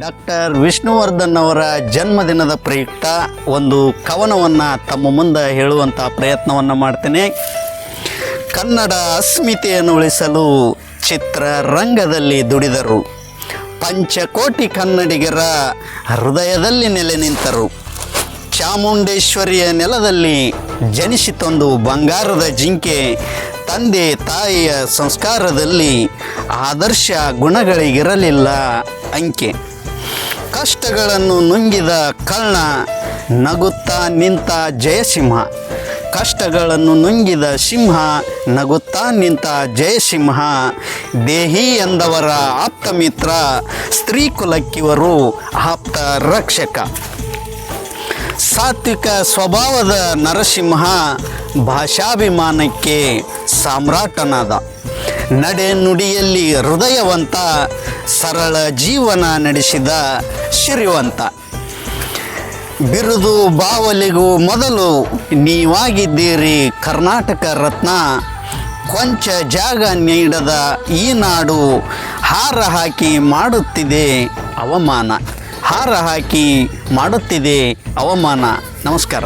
Doctor Vishnuvardhan ಅವರ ಜನ್ಮದಿನದ ಪ್ರಯುಕ್ತ ಒಂದು ಕವನವನ್ನು ತಮ್ಮ ಮುಂದೆ ಹೇಳುವಂಥ ಪ್ರಯತ್ನವನ್ನು ಮಾಡ್ತೇನೆ. ಕನ್ನಡ ಅಸ್ಮಿತೆಯನ್ನು ಉಳಿಸಲು ಚಿತ್ರರಂಗದಲ್ಲಿ ದುಡಿದರು. ಪಂಚಕೋಟಿ ಕನ್ನಡಿಗರ ಹೃದಯದಲ್ಲಿ ನೆಲೆ ನಿಂತರು. ಚಾಮುಂಡೇಶ್ವರಿಯ ನೆಲದಲ್ಲಿ ಜನಿಸಿತೊಂದು ಬಂಗಾರದ ಜಿಂಕೆ ತಂದೆ ತಾಯಿಯ ಸಂಸ್ಕಾರದಲ್ಲಿ ಆದರ್ಶ ಗುಣಗಳಿಗಿರಲಿಲ್ಲ ಅಂಕೆ. ಕಷ್ಟಗಳನ್ನು ನುಂಗಿದ ಕಳ್ಳ ನಗುತ್ತಾ ನಿಂತ ಜಯಸಿಂಹ. ಕಷ್ಟಗಳನ್ನು ನುಂಗಿದ ಸಿಂಹ ನಗುತ್ತಾ ನಿಂತ ಜಯಸಿಂಹ. ದೇಹಿ ಎಂದವರ ಆಪ್ತ ಮಿತ್ರ ಸ್ತ್ರೀ ಕುಲಕ್ಕಿವರು ಆಪ್ತ ರಕ್ಷಕ. ಸಾತ್ವಿಕ ಸ್ವಭಾವದ ನರಸಿಂಹ ಭಾಷಾಭಿಮಾನಕ್ಕೆ ಸಾಮ್ರಾಟನಾದ. ನಡೆ ನುಡಿಯಲ್ಲಿ ಹೃದಯವಂತ, ಸರಳ ಜೀವನ ನಡೆಸಿದ ಶ್ರೀವಂತ ಬಿರುದು ಬಾವಲಿಗೂ ಮೊದಲು ನೀವಾಗಿದ್ದೀರಿ ಕರ್ನಾಟಕ ರತ್ನ. ಕೊಂಚ ಜಾಗ ನೀಡದ ಈ ನಾಡು ಹಾರ ಹಾಕಿ ಮಾಡುತ್ತಿದೆ ಅವಮಾನ. ಹಾರ ಹಾಕಿ ಮಾಡುತ್ತಿದೆ ಅವಮಾನ. ನಮಸ್ಕಾರ.